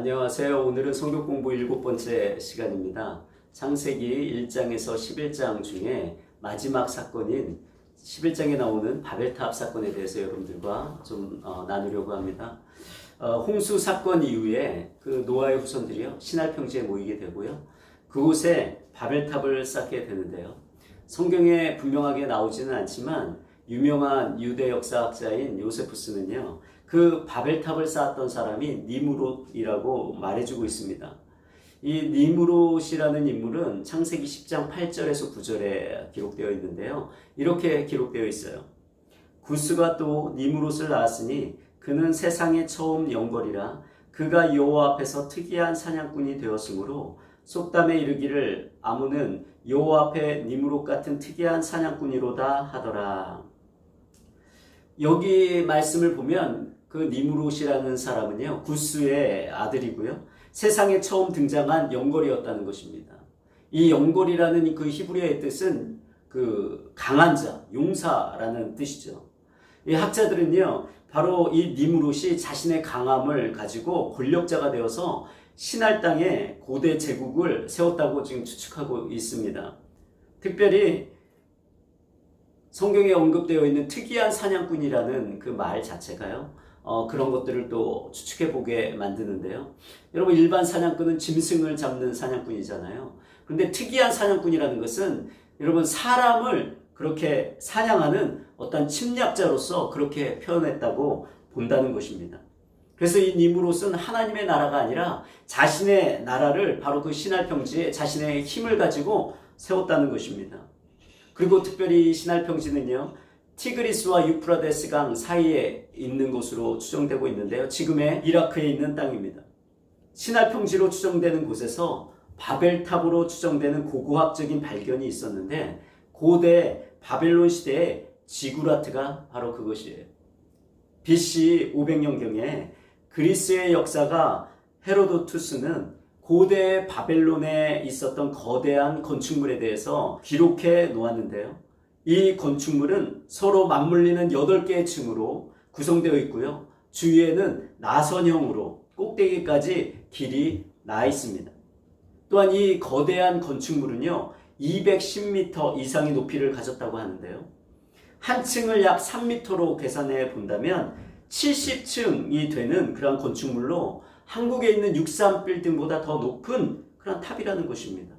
안녕하세요. 오늘은 성경 공부 일곱 번째 시간입니다. 창세기 1장에서 11장 중에 마지막 사건인 11장에 나오는 바벨탑 사건에 대해서 여러분들과 좀 어, 나누려고 합니다. 어, 홍수 사건 이후에 그 노아의 후손들이요 신할 평지에 모이게 되고요. 그곳에 바벨탑을 쌓게 되는데요. 성경에 분명하게 나오지는 않지만 유명한 유대 역사학자인 요세푸스는요. 그 바벨탑을 쌓았던 사람이 니무롯이라고 말해주고 있습니다. 이 니무롯이라는 인물은 창세기 10장 8절에서 9절에 기록되어 있는데요. 이렇게 기록되어 있어요. 구스가 또 니무롯을 낳았으니 그는 세상에 처음 영걸이라 그가 여호와 앞에서 특이한 사냥꾼이 되었으므로 속담에 이르기를 아무는 여호와 앞에 니무롯 같은 특이한 사냥꾼이로다 하더라. 여기 말씀을 보면 그 니무롯이라는 사람은요 구스의 아들이고요 세상에 처음 등장한 영걸이었다는 것입니다. 이 영걸이라는 그 히브리어의 뜻은 그 강한 자, 용사라는 뜻이죠. 이 학자들은요 바로 이 니무롯이 자신의 강함을 가지고 권력자가 되어서 신할 땅에 고대 제국을 세웠다고 지금 추측하고 있습니다. 특별히 성경에 언급되어 있는 특이한 사냥꾼이라는 그 말 자체가요. 어, 그런 것들을 또 추측해 보게 만드는데요. 여러분 일반 사냥꾼은 짐승을 잡는 사냥꾼이잖아요. 그런데 특이한 사냥꾼이라는 것은 여러분 사람을 그렇게 사냥하는 어떤 침략자로서 그렇게 표현했다고 본다는 것입니다. 그래서 이 니무롯은 하나님의 나라가 아니라 자신의 나라를 바로 그 신할 평지에 자신의 힘을 가지고 세웠다는 것입니다. 그리고 특별히 신할 평지는요. 티그리스와 유프라데스 강 사이에 있는 곳으로 추정되고 있는데요. 지금의 이라크에 있는 땅입니다. 신할 평지로 추정되는 곳에서 바벨탑으로 추정되는 고고학적인 발견이 있었는데 고대 바벨론 시대의 지구라트가 바로 그것이에요. BC 500년경에 그리스의 역사가 헤로도투스는 고대 바벨론에 있었던 거대한 건축물에 대해서 기록해 놓았는데요. 이 건축물은 서로 맞물리는 8개의 층으로 구성되어 있고요. 주위에는 나선형으로 꼭대기까지 길이 나 있습니다. 또한 이 거대한 건축물은요, 210m 이상의 높이를 가졌다고 하는데요. 한 층을 약 3m로 계산해 본다면 70층이 되는 그런 건축물로 한국에 있는 63빌딩보다 더 높은 그런 탑이라는 것입니다.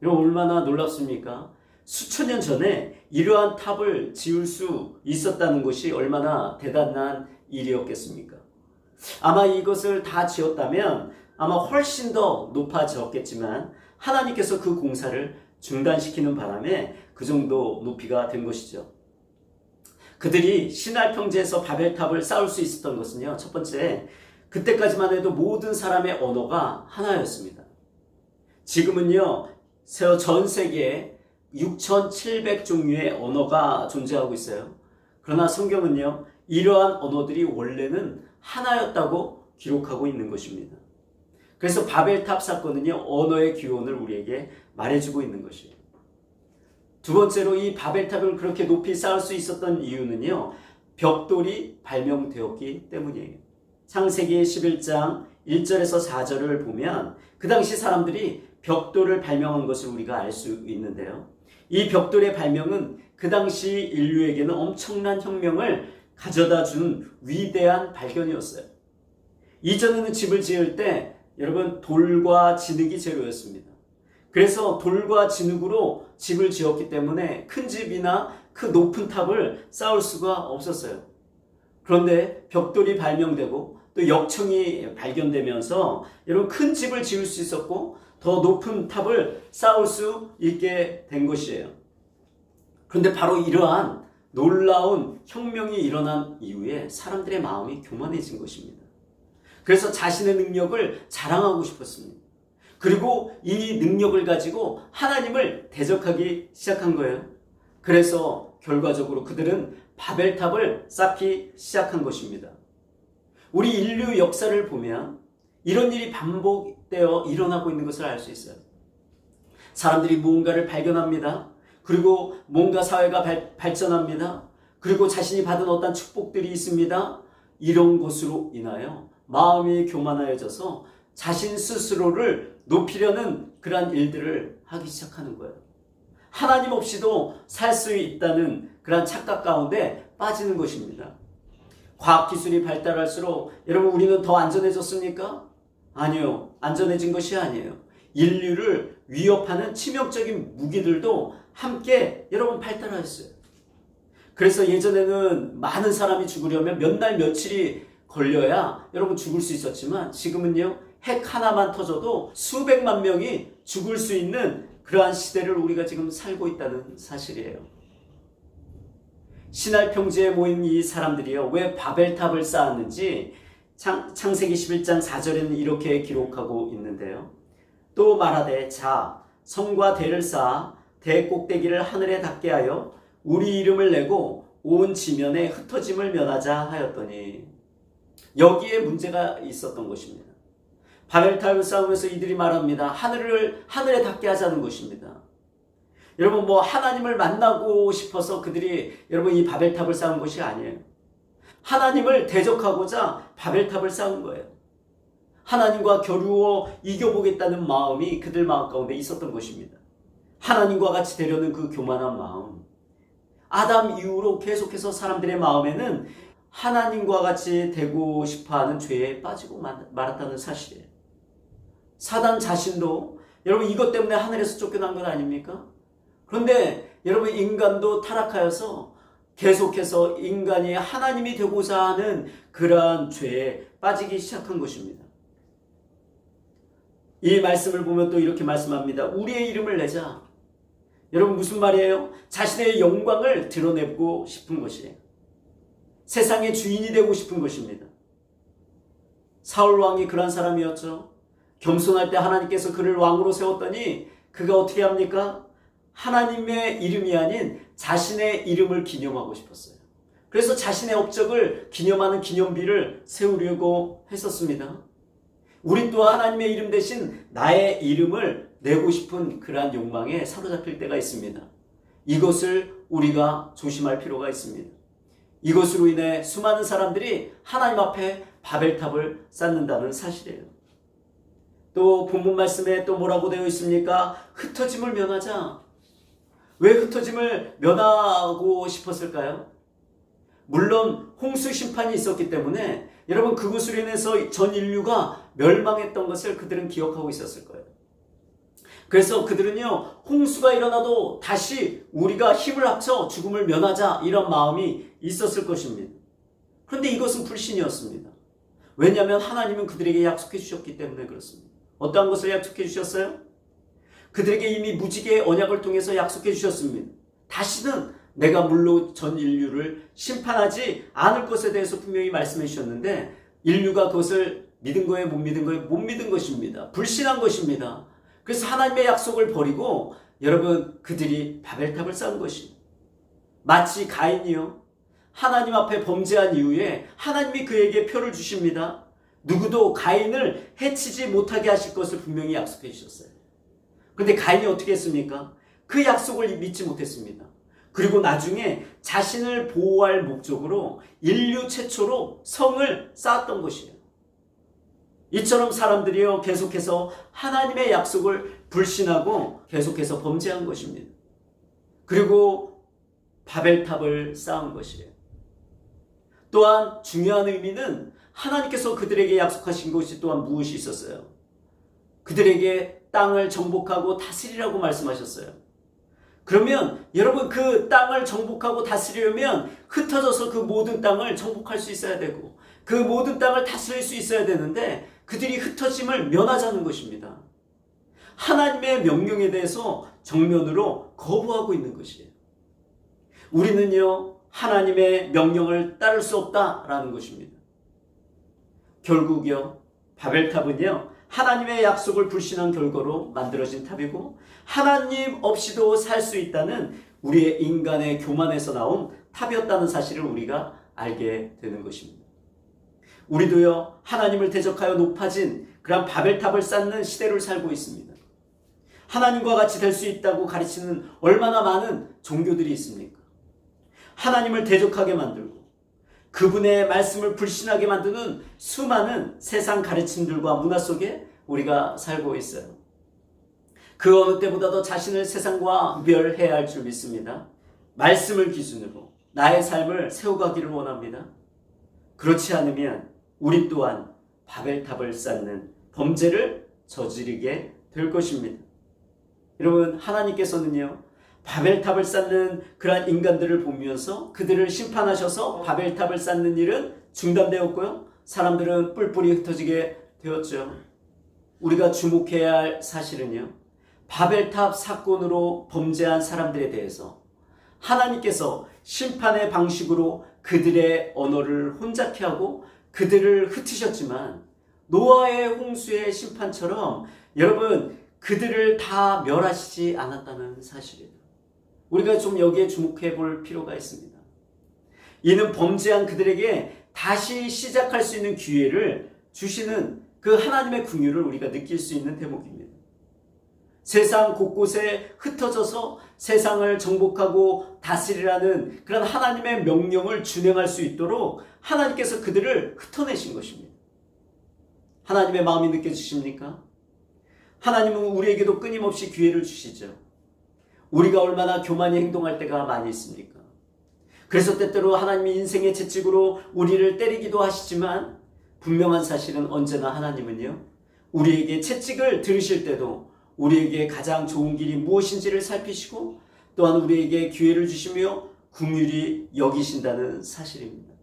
이거 얼마나 놀랍습니까? 수천 년 전에 이러한 탑을 지을 수 있었다는 것이 얼마나 대단한 일이었겠습니까? 아마 이것을 다 지었다면 아마 훨씬 더 높아졌겠지만 하나님께서 그 공사를 중단시키는 바람에 그 정도 높이가 된 것이죠. 그들이 신할 평지에서 바벨탑을 쌓을 수 있었던 것은요. 첫 번째, 그때까지만 해도 모든 사람의 언어가 하나였습니다. 지금은요. 전 세계에 6,700 종류의 언어가 존재하고 있어요. 그러나 성경은요. 이러한 언어들이 원래는 하나였다고 기록하고 있는 것입니다. 그래서 바벨탑 사건은요. 언어의 기원을 우리에게 말해주고 있는 것이에요. 두 번째로 이 바벨탑을 그렇게 높이 쌓을 수 있었던 이유는요. 벽돌이 발명되었기 때문이에요. 창세기 11장 1절에서 4절을 보면 그 당시 사람들이 벽돌을 발명한 것을 우리가 알 수 있는데요. 이 벽돌의 발명은 그 당시 인류에게는 엄청난 혁명을 가져다 준 위대한 발견이었어요. 이전에는 집을 지을 때 여러분 돌과 진흙이 재료였습니다. 그래서 돌과 진흙으로 집을 지었기 때문에 큰 집이나 그 높은 탑을 쌓을 수가 없었어요. 그런데 벽돌이 발명되고 또 역청이 발견되면서 여러분 큰 집을 지을 수 있었고 더 높은 탑을 쌓을 수 있게 된 것이에요. 그런데 바로 이러한 놀라운 혁명이 일어난 이후에 사람들의 마음이 교만해진 것입니다. 그래서 자신의 능력을 자랑하고 싶었습니다. 그리고 이 능력을 가지고 하나님을 대적하기 시작한 거예요. 그래서 결과적으로 그들은 바벨탑을 쌓기 시작한 것입니다. 우리 인류 역사를 보면 이런 일이 반복되어 일어나고 있는 것을 알 수 있어요. 사람들이 무언가를 발견합니다. 그리고 뭔가 사회가 발, 발전합니다. 그리고 자신이 받은 어떤 축복들이 있습니다. 이런 것으로 인하여 마음이 교만하여져서 자신 스스로를 높이려는 그러한 일들을 하기 시작하는 거예요. 하나님 없이도 살 수 있다는 그러한 착각 가운데 빠지는 것입니다. 과학 기술이 발달할수록 여러분 우리는 더 안전해졌습니까? 아니요. 안전해진 것이 아니에요. 인류를 위협하는 치명적인 무기들도 함께 여러분 발달하였어요. 그래서 예전에는 많은 사람이 죽으려면 몇 날 며칠이 걸려야 여러분 죽을 수 있었지만 지금은요 핵 하나만 터져도 수백만 명이 죽을 수 있는 그러한 시대를 우리가 지금 살고 있다는 사실이에요. 신할 평지에 모인 이 사람들이요 왜 바벨탑을 쌓았는지 창, 창세기 11장 4절에는 이렇게 기록하고 있는데요. 또 말하되 자 성과 대를 쌓아 대 꼭대기를 하늘에 닿게 하여 우리 이름을 내고 온 지면에 흩어짐을 면하자 하였더니 여기에 문제가 있었던 것입니다. 바벨탑을 쌓으면서 이들이 말합니다. 하늘을 하늘에 닿게 하자는 것입니다. 여러분 뭐 하나님을 만나고 싶어서 그들이 여러분 이 바벨탑을 쌓은 것이 아니에요. 하나님을 대적하고자 바벨탑을 쌓은 거예요. 하나님과 겨루어 이겨보겠다는 마음이 그들 마음 가운데 있었던 것입니다. 하나님과 같이 되려는 그 교만한 마음. 아담 이후로 계속해서 사람들의 마음에는 하나님과 같이 되고 싶어 하는 죄에 빠지고 말았다는 사실이에요. 사단 자신도 여러분 이것 때문에 하늘에서 쫓겨난 건 아닙니까? 그런데 여러분 인간도 타락하여서 계속해서 인간이 하나님이 되고자 하는 그러한 죄에 빠지기 시작한 것입니다. 이 말씀을 보면 또 이렇게 말씀합니다. 우리의 이름을 내자. 여러분 무슨 말이에요? 자신의 영광을 드러내고 싶은 것이에요. 세상의 주인이 되고 싶은 것입니다. 사울 왕이 그런 사람이었죠. 겸손할 때 하나님께서 그를 왕으로 세웠더니 그가 어떻게 합니까? 하나님의 이름이 아닌 자신의 이름을 기념하고 싶었어요. 그래서 자신의 업적을 기념하는 기념비를 세우려고 했었습니다. 우리 또한 하나님의 이름 대신 나의 이름을 내고 싶은 그러한 욕망에 사로잡힐 때가 있습니다. 이것을 우리가 조심할 필요가 있습니다. 이것으로 인해 수많은 사람들이 하나님 앞에 바벨탑을 쌓는다는 사실이에요. 또 본문 말씀에 또 뭐라고 되어 있습니까? 흩어짐을 면하자. 왜 흩어짐을 면하고 싶었을까요? 물론 홍수 심판이 있었기 때문에 여러분 그것으로 인해서 전 인류가 멸망했던 것을 그들은 기억하고 있었을 거예요. 그래서 그들은요, 홍수가 일어나도 다시 우리가 힘을 합쳐 죽음을 면하자 이런 마음이 있었을 것입니다. 그런데 이것은 불신이었습니다. 왜냐하면 하나님은 그들에게 약속해 주셨기 때문에 그렇습니다. 어떠한 것을 약속해 주셨어요? 그들에게 이미 무지개의 언약을 통해서 약속해 주셨습니다. 다시는 내가 물로 전 인류를 심판하지 않을 것에 대해서 분명히 말씀해 주셨는데 인류가 그것을 믿은 거에 못 믿은 거에 못 믿은 것입니다. 불신한 것입니다. 그래서 하나님의 약속을 버리고 여러분 그들이 바벨탑을 쌓은 것이 마치 가인이요 하나님 앞에 범죄한 이후에 하나님이 그에게 표를 주십니다. 누구도 가인을 해치지 못하게 하실 것을 분명히 약속해 주셨어요. 그런데 가인이 어떻게 했습니까? 그 약속을 믿지 못했습니다. 그리고 나중에 자신을 보호할 목적으로 인류 최초로 성을 쌓았던 것이에요. 이처럼 사람들이요 계속해서 하나님의 약속을 불신하고 계속해서 범죄한 것입니다. 그리고 바벨탑을 쌓은 것이에요. 또한 중요한 의미는 하나님께서 그들에게 약속하신 것이 또한 무엇이 있었어요? 그들에게 땅을 정복하고 다스리라고 말씀하셨어요. 그러면 여러분 그 땅을 정복하고 다스리려면 흩어져서 그 모든 땅을 정복할 수 있어야 되고 그 모든 땅을 다스릴 수 있어야 되는데 그들이 흩어짐을 면하자는 것입니다. 하나님의 명령에 대해서 정면으로 거부하고 있는 것이에요. 우리는요, 하나님의 명령을 따를 수 없다라는 것입니다. 결국요, 바벨탑은요, 하나님의 약속을 불신한 결과로 만들어진 탑이고, 하나님 없이도 살 수 있다는 우리의 인간의 교만에서 나온 탑이었다는 사실을 우리가 알게 되는 것입니다. 우리도요, 하나님을 대적하여 높아진 그런 바벨탑을 쌓는 시대를 살고 있습니다. 하나님과 같이 될 수 있다고 가르치는 얼마나 많은 종교들이 있습니까? 하나님을 대적하게 만들고, 그분의 말씀을 불신하게 만드는 수많은 세상 가르침들과 문화 속에 우리가 살고 있어요. 그 어느 때보다도 자신을 세상과 멸해야 할 줄 믿습니다. 말씀을 기준으로 나의 삶을 세워가기를 원합니다. 그렇지 않으면 우리 또한 바벨탑을 쌓는 범죄를 저지르게 될 것입니다. 여러분, 하나님께서는요, 바벨탑을 쌓는 그러한 인간들을 보면서 그들을 심판하셔서 바벨탑을 쌓는 일은 중단되었고요. 사람들은 뿔뿔이 흩어지게 되었죠. 우리가 주목해야 할 사실은요. 바벨탑 사건으로 범죄한 사람들에 대해서 하나님께서 심판의 방식으로 그들의 언어를 혼잡케 하고 그들을 흩으셨지만 노아의 홍수의 심판처럼 여러분 그들을 다 멸하시지 않았다는 사실이에요. 우리가 좀 여기에 주목해 볼 필요가 있습니다. 이는 범죄한 그들에게 다시 시작할 수 있는 기회를 주시는 그 하나님의 긍휼을 우리가 느낄 수 있는 대목입니다. 세상 곳곳에 흩어져서 세상을 정복하고 다스리라는 그런 하나님의 명령을 준행할 수 있도록 하나님께서 그들을 흩어내신 것입니다. 하나님의 마음이 느껴지십니까? 하나님은 우리에게도 끊임없이 기회를 주시죠. 우리가 얼마나 교만히 행동할 때가 많이 있습니까? 그래서 때때로 하나님이 인생의 채찍으로 우리를 때리기도 하시지만 분명한 사실은 언제나 하나님은요, 우리에게 채찍을 들으실 때도 우리에게 가장 좋은 길이 무엇인지를 살피시고 또한 우리에게 기회를 주시며 궁휼히 여기신다는 사실입니다.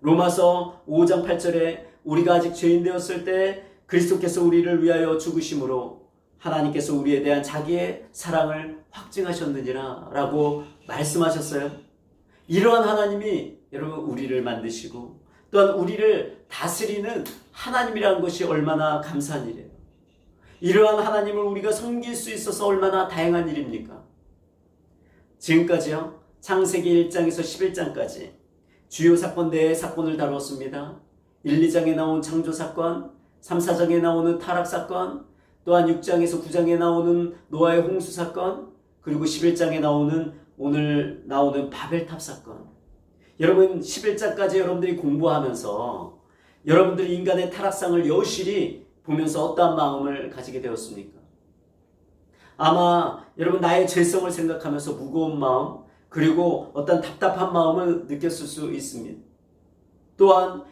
로마서 5장 8절에 우리가 아직 죄인 되었을 때 그리스도께서 우리를 위하여 죽으심으로 하나님께서 우리에 대한 자기의 사랑을 확증하셨느니라 라고 말씀하셨어요. 이러한 하나님이 여러분 우리를 만드시고 또한 우리를 다스리는 하나님이라는 것이 얼마나 감사한 일이에요. 이러한 하나님을 우리가 섬길 수 있어서 얼마나 다행한 일입니까? 지금까지요. 창세기 1장에서 11장까지 주요 사건 네 사건을 다루었습니다. 1, 2장에 나온 창조 사건, 3, 4장에 나오는 타락 사건, 또한 6장에서 9장에 나오는 노아의 홍수 사건, 그리고 11장에 나오는 오늘 나오는 바벨탑 사건. 여러분 11장까지 여러분들이 공부하면서 여러분들이 인간의 타락상을 여실히 보면서 어떠한 마음을 가지게 되었습니까? 아마 여러분 나의 죄성을 생각하면서 무거운 마음 그리고 어떤 답답한 마음을 느꼈을 수 있습니다. 또한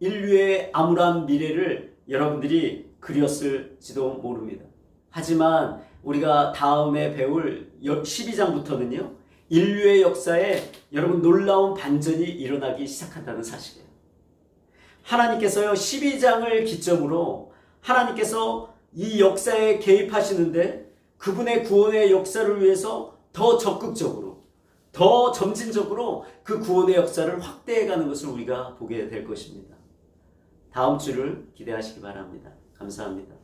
인류의 암울한 미래를 여러분들이 그렸을지도 모릅니다. 하지만 우리가 다음에 배울 12장부터는요. 인류의 역사에 여러분 놀라운 반전이 일어나기 시작한다는 사실이에요. 하나님께서요 12장을 기점으로 하나님께서 이 역사에 개입하시는데 그분의 구원의 역사를 위해서 더 적극적으로 더 점진적으로 그 구원의 역사를 확대해 가는 것을 우리가 보게 될 것입니다. 다음 주를 기대하시기 바랍니다. 감사합니다.